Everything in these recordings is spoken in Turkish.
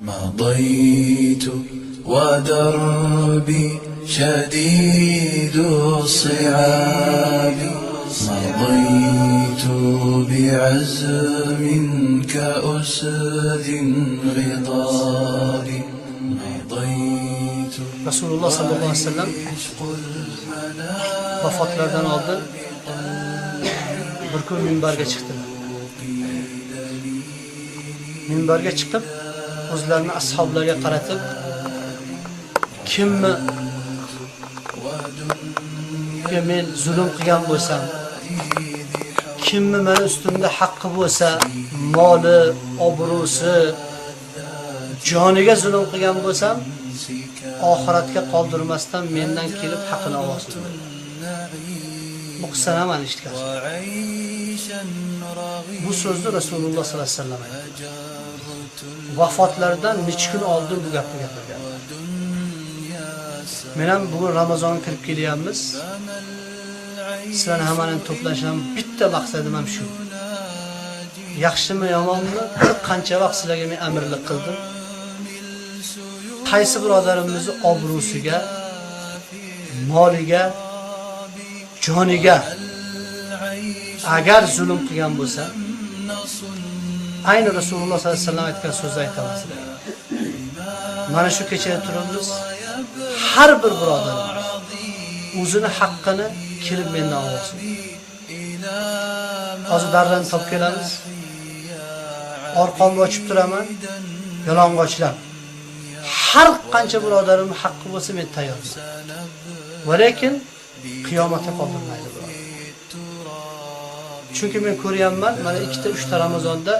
مضيت ودربي شديد الصعاب مضيت بعزم كأسد غضاب مضيت Rasululloh sallallohu alayhi vasallam vafotlaridan oldin bir kun minbarga chiqdilar. Minbarga chiqib, ko'zlarini ashablarga qaratib, kimni men zulm qilgan bo'lsam, kimni meni ustimda haqqi bo'lsa, moli, obro'si, joniga zulm qilgan bo'lsam, oxiratga qoldirmasdan mendan kelib haqini olsin. Bu qissani mana eshitgan. Bu so'zni Rasululloh sollallohu alayhi vasallam aytdi. Vafotlaridan necha kun oldin bu gapni gapirgan. Men ham bugun Ramazonga kirib kelyapmiz. Sizlarni hammani to'plashim bitta maqsadim ham shu. Yaxshimi yomonmi bir qancha vaqt sizlarga men amirlik qildim. Qaysi birodarimizni obro'siga, moliga, joniga agar zulm qilgan bo'lsa, ayni Rasululloh sollallohu alayhi vasallam aytgan so'zni aytamiz. Mana shu kechada turibmiz. Har bir birodarimiz o'zini haqqini kelib mendan olsin. Hozir dardan top kelamiz. Orqamni ochib turaman. Yalang'ochlab. Har qancha birodarim haqqi bo'lsa men tayyorman. Lekin qiyomatga qoldirmaydi birodar. Chunki men ko'ryapman, mana ikkita, uchta Ramazonda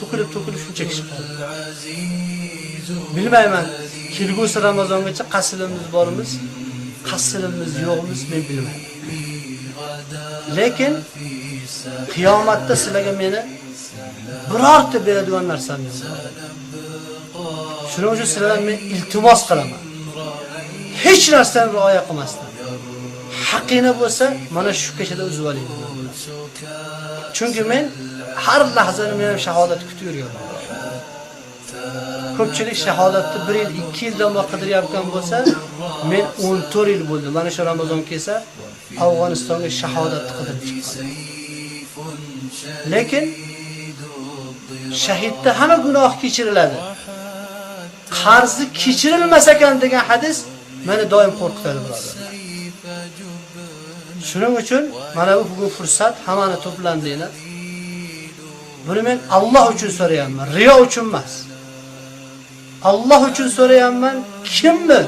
to'kilib to'kilib shuncha kishi qoldi. Bilmayman, kelgusi Ramazongacha qasilimiz bormiz, qasilimiz yo'qmiz men bilmayman. Lekin qiyomatda sizlarga meni birorta beradigan narsam yo'q. Shuning uchun sizlardan men iltimos qilaman. Hech narsani rioya qilmasdan. Haqqini bo'lsa, mana shu kechada uzib oling. Chunki men har lahzani men shahodat kutib yurganman. Ko'pchilik shahodatni 1 yil, 2 yildan beri qidiryapgan bo'lsa, men 14 yil bo'ldi. Mana shu Ramazon kelsa, Afg'onistonga shahodatni qidirib chiqqan. Lekin shahidda hamma gunoh kechiriladi. Qarzi kechirilmas ekan hadis meni doim qo'rqitadi birodarlar. Shuning uchun mana bu bugun fursat hammani to'plandinglar. Buni men Alloh uchun so'rayapman, riyo uchun emas. Alloh uchun so'rayapman, kimni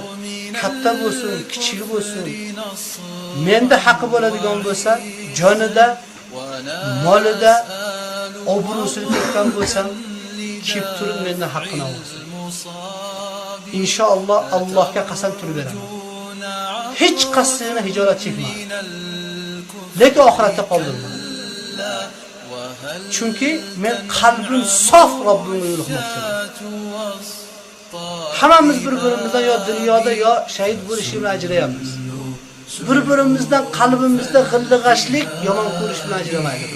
katta bo'lsin, kichik bo'lsin, menda haqi bo'ladigan bo'lsa, jonida, molida, obro'sini tekkan bo'lsam, kelib turib mendan haqqini olsin. Inshaalloh Allohga qasam turib beraman. Hech qasdini hijolat chekmayman. Lekin oxiratda qoldirma. Chunki men qalbim sof Robbimga yo'liqmoqchiman. Hammamiz bir-birimizdan yo dunyoda yo shahid bo'lish bilan ajrayapmiz. Bir-birimizdan qalbimizda g'illig'ashlik, yomon ko'rish bilan ajramaydi.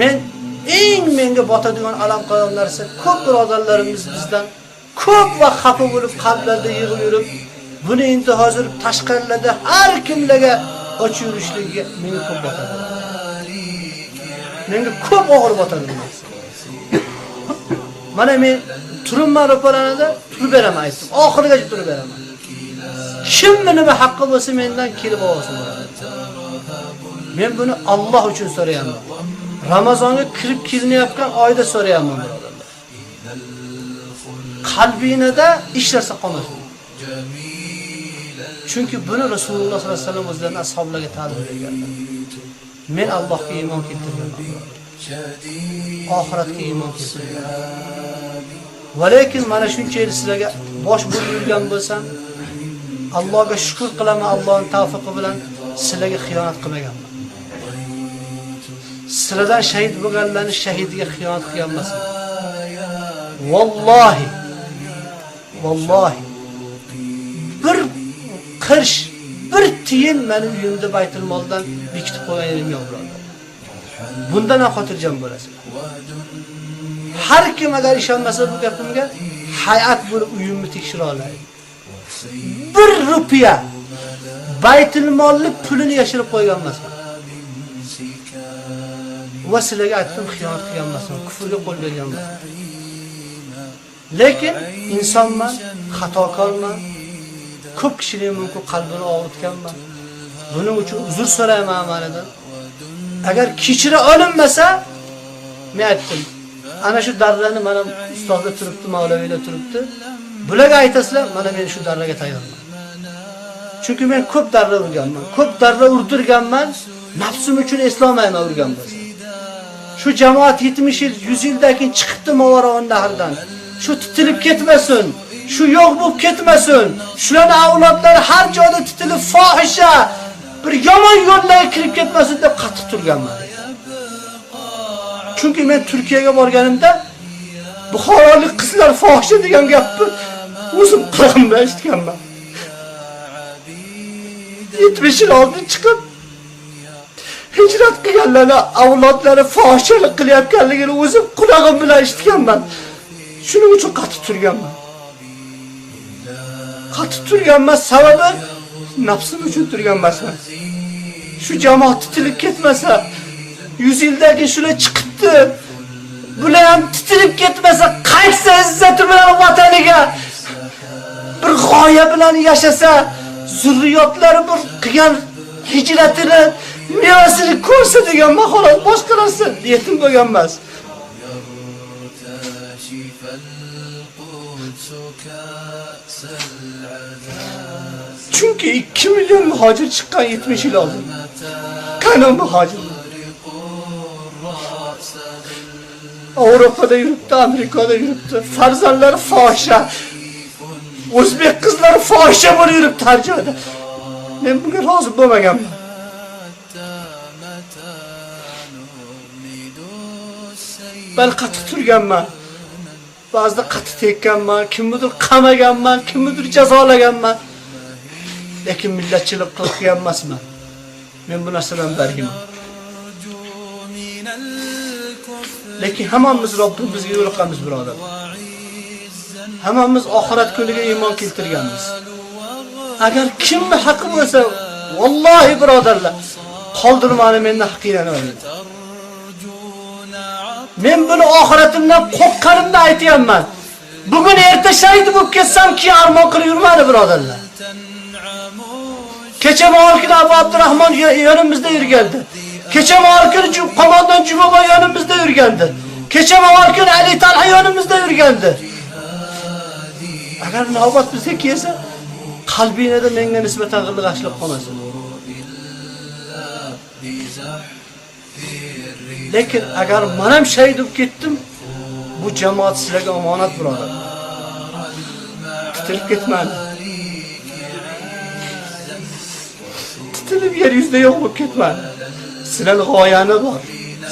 Men eng menga botadigan alam qilgan narsa ko'p birodarlarimiz bizdan ko'p va xafa bo'lib qalblarida yig'ib yurib, buni endi hozir tashqarilarda har kimlarga ochib yurishligiga menga ko'p botadi. Menga ko'p og'ir botadi bu narsa. Mana men turibman ro'paranada turib beraman aytdim. Oxirigacha turib beraman. Kim nima haqqi bo'lsa mendan kelib olsin. Men buni Alloh uchun so'rayapman. Ramazonga kirib kelinayotgan oyda so'rayapman Qalbingizda hech narsa qolmasin. Chunki buni Rasululloh sollallohu alayhi vasallam o'zlarining ashablariga ta'lim berganlar. Men Allohga iymon keltirganman. Oxiratga iymon keltirganman. Va lekin mana shuncha yil sizlarga bosh bo'lib yurgan bo'lsam, Allohga shukr qilaman, Allohning tavfiqi bilan sizlarga xiyonat qilmaganman. Sizlardan shahid bo'lganlarning shahidiga xiyonat qilganmasman. Vallohi vallohi bir qirsh, bir tiyin meni uyimda Baytul Moldan bekitib qo'yganim yo'q, birodar. Bundan ham xotirjam bo'lasizlar. har kim agar ishonmasa bu gapimga hay'at bo'lib uyimni tekshira oladi. Bir rupiya baytul mollik pulini yashirib qo'ygan emasman. Va sizlarga aytdim xiyonat qilgan emasman, Lekin insonman, xatokorman. Ko'p kishining mumkin qalbini og'ritganman. Buning uchun uzr so'rayman manadan. Agar kechira olinmasa, men aytdim. Ana shu darlarni mana ustozda turibdi, Mavlaviyda turibdi. Bularga aytasizlar, mana men shu darlarga tayyorman. Chunki men ko'p darra urganman, ko'p darra urdirganman, nafsim uchun eslamayman urgan bo'lsa. Shu jamoat 70 yil, 100 yildan keyin chiqibdi Movaron nahrdan. Shu titilib ketmasin, shu yo'q bo'lib ketmasin. Shularning avlodlari har joyda titilib fohisha, bir yomon yo'llarga kirib ketmasin deb qattiq turganman. Chunki men Turkiyaga borganimda Buxorolik qizlar fohisha degan gapni o'zim qulog'im bilan eshitganman. 70 yil oldin chiqib hijrat qilganlarni avlodlari fohishalik qilayotganligini o'zim qulog'im bilan eshitganman. Uchun qattiq turganman. Qattiq turganman sababi nafsim uchun turgan emasman. Shu jamoat titilib ketmasa, 100 yildan keyin shular chiqibdi. Bular ham titilib ketmasa, qaytsa izzati bilan vataniga bir g'oya bilan yashasa, zurriyotlari bir qilgan hijratini mevasini ko'rsa degan mahorat boshqa narsa yetim bo'lgan Çünkü iki milyon muhacir çıkan yetmişi lazım. Kana muhacir. Avrupa'da yürüptü, Amerika'da yürüptü. Farzanlar fahşa. Uzbek kızları fahşa böyle yürüp tercih eder. Ben bugün razı bulamayan. Ben katı türgenme. Bazıda katı tekkenme. Kim müdür kamagenme. Kim müdür cezalagenme. Lakin milletçilik kılıp yanmasma. Ben buna sıram berhim. Lakin hamamız Rabbimiz gibi ulukamız birodar. Hamamız ahiret günüge iman kiltirganmiz. Agar kimni haqqi bo'lsa, vallahi birodarlar, qoldirmani mendan haqiqatan o'yladi. Men buni oxiratimdan qo'rqqanimda aytayapman. Bugun erta shahid bo'lib ketsam, ki armon qilib yurmadi birodarlar. Kecha Malik Abu Abdurrahmon yo- yonimizda yurgandi. Kecha Malik qo'mondon Juboboy yonimizda yurgandi. Kecha Malik Ali Talha yonimizda yurgandi. Agar navbat bizga kelsa, qalbingizda menga nisbatan g'ilg'ashlik qolmasin. Lekin agar men ham shahid bo'lib ketdim, bu jamoat sizlarga omonat birodar. Titilib ketmadi. Titilib yer yuzida yo'q bo'lib ketmadi. Sizlar g'oyani bor.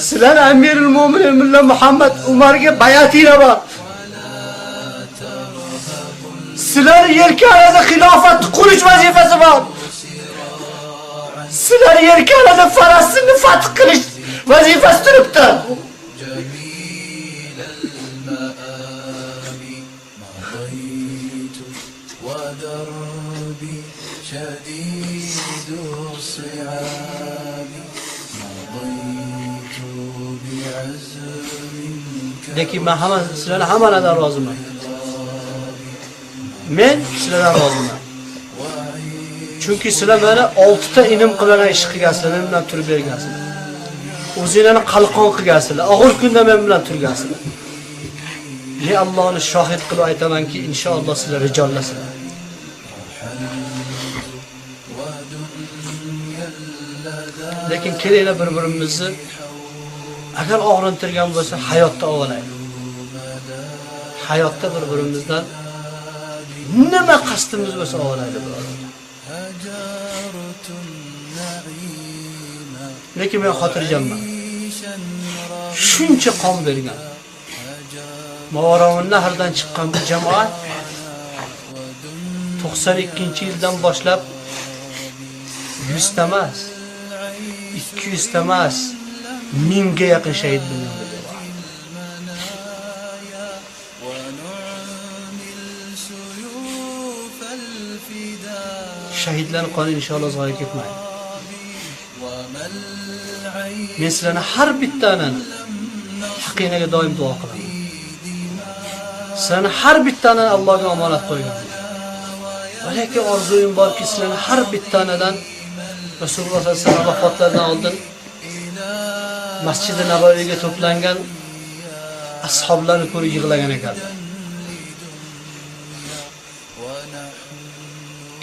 Sizlar Amirul Mo'minin Mulla Muhammad Umarga bayatinglar bor. Sizlar yelkanada xilofat qurish vazifasi bor. Sizlar yelkanada Falastinni fath qilish vazifasi turibdi. مضيت ودربي شديد Lekin men hamma sizlarni hammalardan roziman. Men sizlardan roziman. Chunki sizlar meni 6 ta inim qilaman ish qilgansizlar, men bilan turib bergansizlar. O'zinglarni qalqon qilgansizlar, og'ir kunda men bilan turgansizlar. Men Allohni shohid qilib aytamanki, inshaalloh sizlar rijollasizlar. Lekin kelinglar bir-birimizni agar og'rintirgan bo'lsa hayotda ovlaydi hayotda bir birimizdan nima qasdimiz bo'lsa ovlaydi birodarlar lekin men xotirjamman. Shuncha qon bergan. Mavaravun nahrdan chiqqan bu jamoat 92-yildan boshlab 100 ta emas 200 ta Minge yakın şehit bulunuyor. Şehitlerin kanı inşallah zayi gitmeyin. Mesrene her bir tanenin hakkine daim dua kılın. Sen her bir tane Allah'a emanet koyun. Öyle ki arzuyum var ki senin her bir taneden Resulullah sallallahu aleyhi ve sellem vefatlarına aldın. Masjidi nabaviyga to'plangan ashablarni ko'rib yig'lagan ekanlar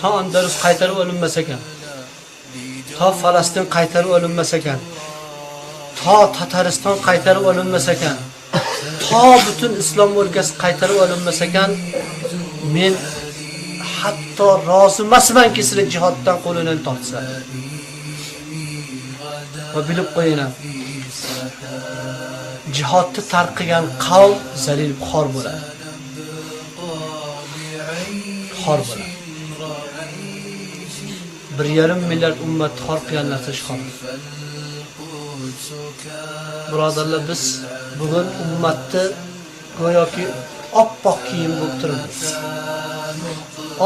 to andalus qaytarib olinmas ekan. To falastin qaytarib olinmas ekan. To tatariston qaytarib olinmas ekan. To butun islom o'lkasi qaytarib olinmas ekan. Men hatto rozi emasmanki sizlar jihoddan qo'lini tortsa va bilib qo'yinglar jihodni tark qilgan qavm zalil xor bo'ladi. Xor bo'ladi. Bir yarim milliard ummatni xor qilgan narsa shu xor. Birodarlar biz bugun ummatni go'yoki oppoq kiyim bo'lib turibmiz.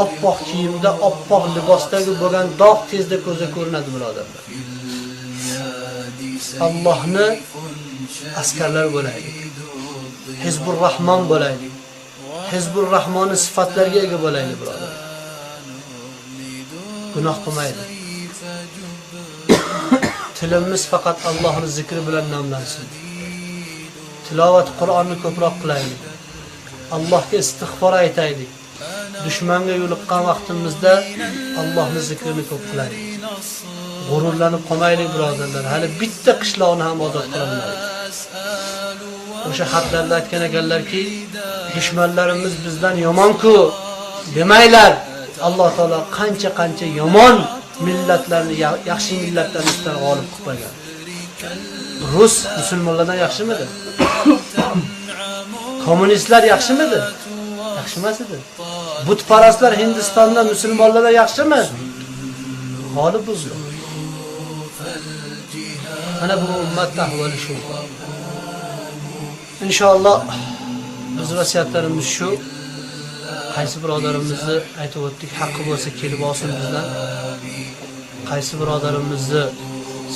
Oppoq kiyimda oppoq libosdagi bo'lgan dog' tezda ko'zga ko'rinadi birodarlar. Allohni askarlar bo'laylik. Hizbur rahmon bo'laylik. Hizbur rahmonni sifatlariga ega bo'laylik birodar. Gunoh qilmaylik tilimiz faqat Allohning zikri bilan nomlansin. Tilovat qur'onni ko'proq qilaylik. Allohga istig'for aytaylik. Dushmanga yo'liqqan vaqtimizda Allohning zikrini ko'p qilaylik g'ururlanib qolmaylik birodarlar hali bitta qishloqni ham ozod qilolmadik o'sha xatlarda aytgan ekanlarki dushmanlarimiz bizdan yomon-ku demanglar alloh taolo qancha qancha yomon millatlarni ya- yaxshi millatlarni ustidan g'olib qilib qo'ygan rus musulmonlardan yaxshimidi kommunistlar yaxshimidi yaxshi emas edi butparastlar hindistonda musulmonlardan yaxshimi g'olib bo'ldi mana bu ummat ahvoli shu inshaalloh biz vasiyatlarimiz shu qaysi birodarimizni aytib o'tdik. Haqqi bo'lsa kelib olsin bizdan qaysi birodarimizni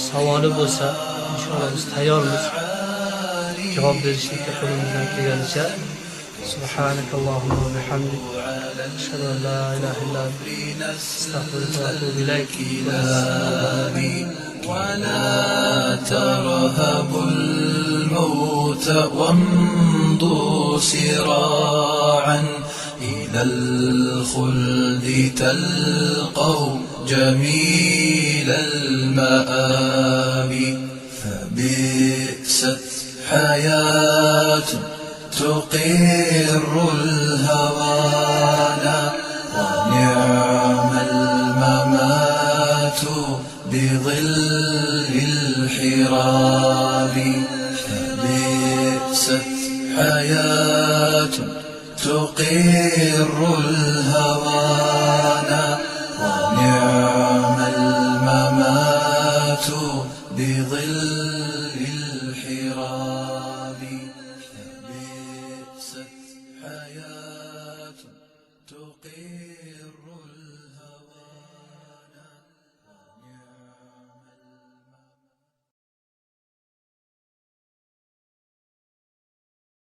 savoli bo'lsa inshaalloh biz tayyormiz. Javob berishlikka qo'limizdan kelganicha سبحانك اللهم وبحمدك أشهد أن لا إله إلا أنت أستغفرك وأتوب إليك. ولا ترهبوا الموت وامضوا سراعا إلى الخلد تلقوا جميل المآب. فبئست حياة تقر الهوانا ونعم الممات بظل الحراب فبئست حياة تقر الهوانا